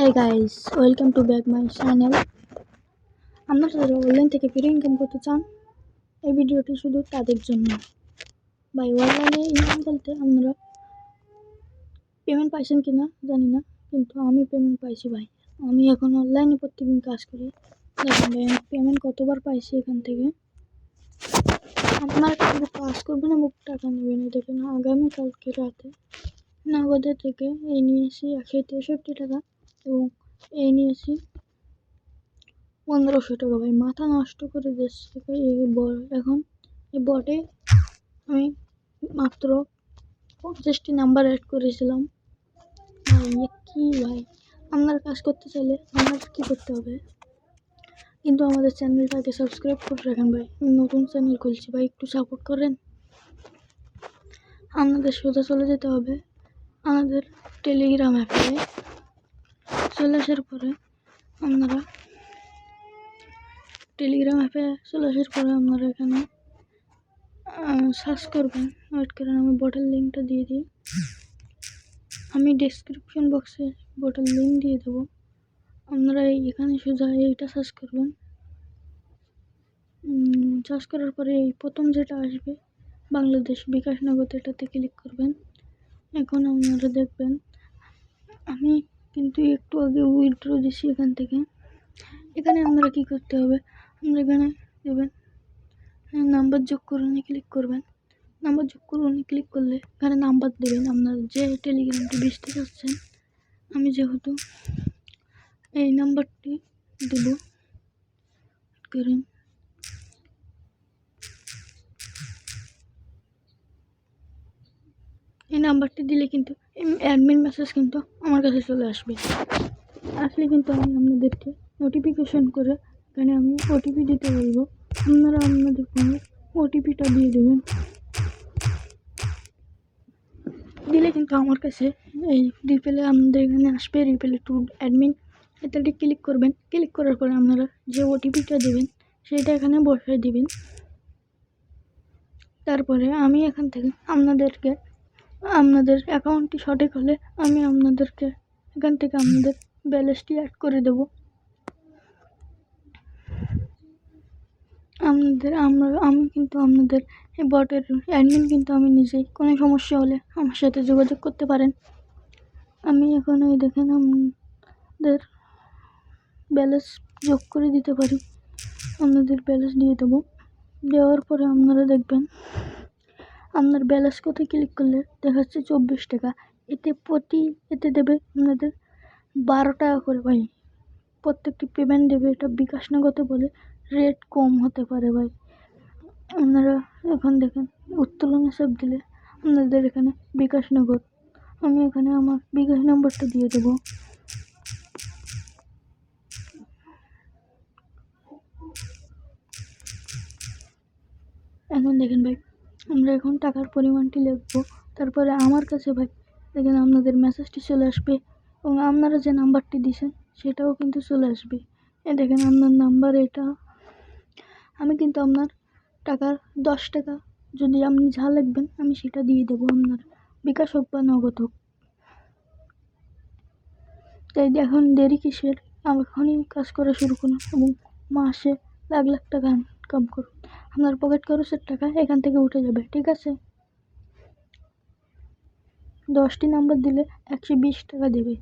এই guys welcome to back my channel আপনারা যারা অনলাইন থেকে ফ্রি ইনকাম করতে চান, এই ভিডিওটি শুধু তাদের জন্য। ভাই অনলাইনে ইনকাম বলতে আপনারা পেমেন্ট পাইছেন কি না জানি না, কিন্তু আমি পেমেন্ট পাইছি ভাই। আমি এখন অনলাইনে প্রত্যেকদিন কাজ করি। দেখুন ভাই পেমেন্ট কতবার পাইছি এখান থেকে? আপনার কিন্তু কাজ করবেন এবং টাকা নেবেন দেখুন, আগামীকালকে রাতে নগদের থেকে এই নিয়েছি একশো তেষট্টি টাকা এবং এই নিয়েছি পনেরোশো টাকা ভাই, মাথা নষ্ট করে দিচ্ছে এই ব- এখন। এই বটে আমি মাত্র পঞ্চাশটি নাম্বার অ্যাড করেছিলাম। ভাই এ কী ভাই, আপনার কাজ করতে চাইলে আমার কী করতে হবে? কিন্তু আমাদের চ্যানেলটাকে সাবস্ক্রাইব করে রাখেন ভাই নতুন চ্যানেল খুলছি ভাই, একটু সাপোর্ট করেন। আপনাদের সোজা চলে যেতে হবে আমাদের টেলিগ্রাম অ্যাপে চলে আসার পরে আপনারা টেলিগ্রাম অ্যাপে চলে আসার পরে আপনারা এখানে সার্চ করবেন। ওয়েট করেন, আমি বটের লিঙ্কটা দিয়ে দিই। আমি ডেসক্রিপশন বক্সে বটের লিঙ্ক দিয়ে দেবো। আপনারা এখানে সোজা এইটা সার্চ করবেন। সার্চ করার পরে এই প্রথম যেটা আসবে, বাংলাদেশ বিকাশ নগদ এটাতে ক্লিক করবেন। এখন আপনারা দেখবেন, আমি কিন্তু একটু আগে উইথড্র দিছি এখান থেকে। এখানে আপনারা কী করতে হবে? আপনারা এখানে দেবেন নাম্বার যোগ করুন ক্লিক করবেন। নাম্বার যোগ করুন ক্লিক করলে এখানে নাম্বার দেবেন। আপনার যে টেলিগ্রামটি বেচতে চাচ্ছেন আমি যেহেতু এই নাম্বারটি দেব করুন। নাম্বারটি দিলে কিন্তু অ্যাডমিন মেসেজ কিন্তু আমার কাছে চলে আসবে। আসলে কিন্তু আমি আপনাদেরকে নোটিফিকেশন করে এখানে আমি ওটিপি দিতে বলব। আপনারা আপনাদের ফোনে ওটিপিটা দিয়ে দেবেন। দিলে কিন্তু আমার কাছে এই রিপেলে আপনাদের এখানে আসবে রিপেলে টু অ্যাডমিন এটাতে ক্লিক করবেন। ক্লিক করার পরে আপনারা যে ওটিপিটা দেবেন, সেটা এখানে বসায় দিবেন। তারপরে আমি এখান থেকে আপনাদেরকে আপনাদের অ্যাকাউন্টটি সঠিক হলে আমি আপনাদেরকে এখান থেকে আপনাদের ব্যালেন্সটি অ্যাড করে দেব। আপনাদের, আমরা, আমি কিন্তু আপনাদের এই বটের অ্যাডমিন কিন্তু আমি নিজেই। কোনো সমস্যা হলে আমার সাথে যোগাযোগ করতে পারেন। আমি এখন এই দেখেন আপনাদের ব্যালেন্স যোগ করে দিতে পারি। আপনাদের ব্যালেন্স দিয়ে দেবো। দেওয়ার পরে আপনারা দেখবেন আপনার ব্যালেন্স কোথায় ক্লিক করলে দেখাচ্ছে চব্বিশ টাকা। এতে প্রতি, এতে দেবে আপনাদের বারো টাকা করে ভাই। প্রত্যেকটি পেমেন্ট দেবে, এটা বিকাশ নগদে বলে রেট কম হতে পারে ভাই। আপনারা এখন দেখেন, উত্তোলন হিসাব দিলে আপনাদের এখানে বিকাশ নগদ আমি এখানে আমার বিকাশ নম্বরটা দিয়ে দেবো। এখন দেখেন ভাই আমরা এখন টাকার পরিমাণটি লিখব। তারপরে আমার কাছে ভাই, দেখেন আপনাদের মেসেজটি চলে আসবে এবং আপনারা যে নাম্বারটি দিয়েছেন সেটাও কিন্তু চলে আসবে। এ দেখেন আপনার নাম্বার এটা। আমি কিন্তু আপনার টাকার দশ টাকা যদি আপনি যা লিখবেন আমি সেটা দিয়ে দেবো আপনার। বিকাশ হোক বা নগদ হোক। তাই এখন দেরি কিসের? এখনই কাজ করা শুরু করুন এবং মাসে লাখ লাখ টাকা ইনকাম করুন। আপনার পকেট খরচের টাকা এখান থেকে উঠে যাবে, ঠিক আছে? দশটি নাম্বার দিলে একশো বিশ টাকা দেবে।